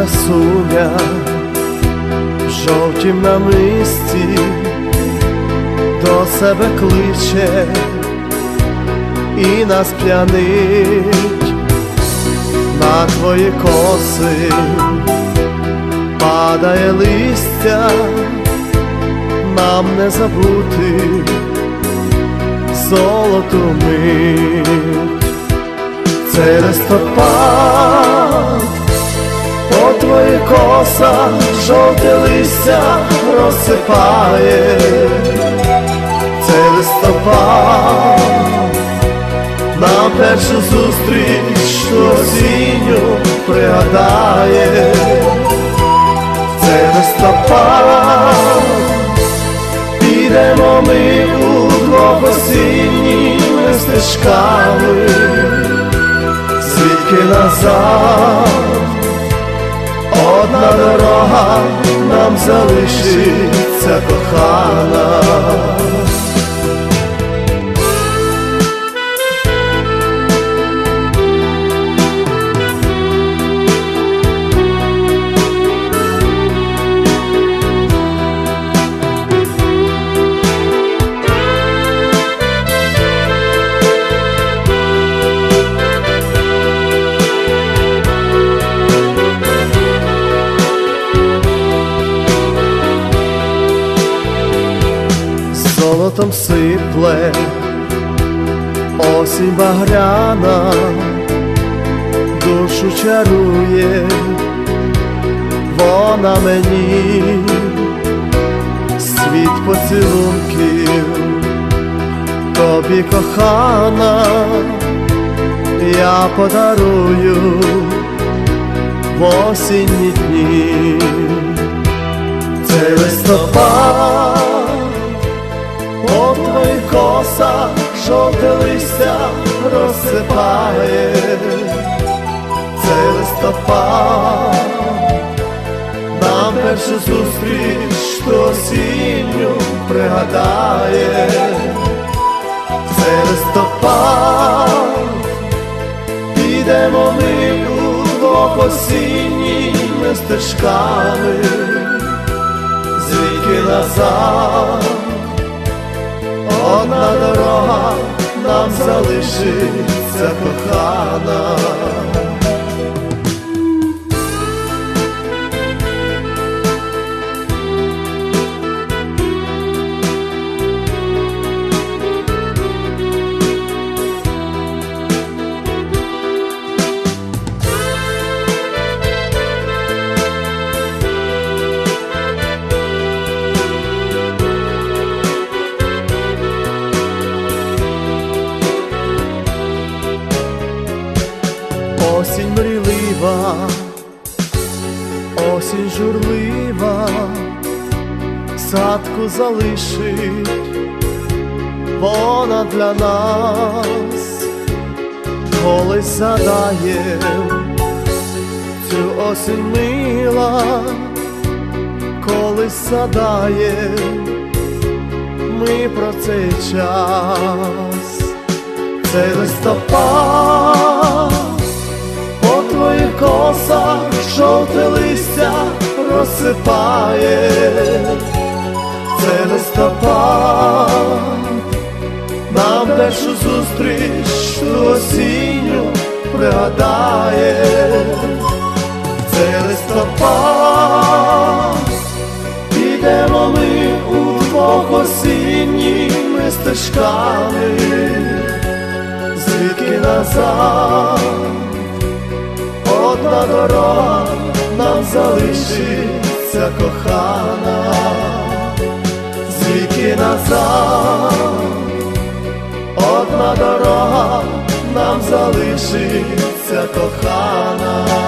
Красуня в жовтім намисті до себе кличе і нас п'янить на твої коси падає листя, нам не забути золоту мить. Це листопад, по твоїх косах жовте листя розсипає, це листопад, на першу зустріч осінню пригадає, це листопад, підемо ми удвох осінніми стежками звідки назад, одна дорога нам залишиться кохана. Золотом сипле осінь багряна, душу чарує, вона мені світ поцілунків, тобі кохана, я подарую в осінні дні, це листопад. Жовте листя розсипає, це листопад, нам першу зустріч ту осінню пригадає, це листопад, підемо ми удвох осінніми стежками, звідки назад. Дорога нам залишиться кохана. Мрілива, осінь журлива, садку залишить, вона для нас. Колись задає цю осінь мила, колись задає ми про цей час, цей листопад косах жовте листя розсипає, це листопад, нам першу зустріч осінню пригадає, це листопад, підемо ми удвох осінніми стежками, звідки назад темна дорога нам залишиться кохана, звідки назад одна дорога нам залишиться кохана.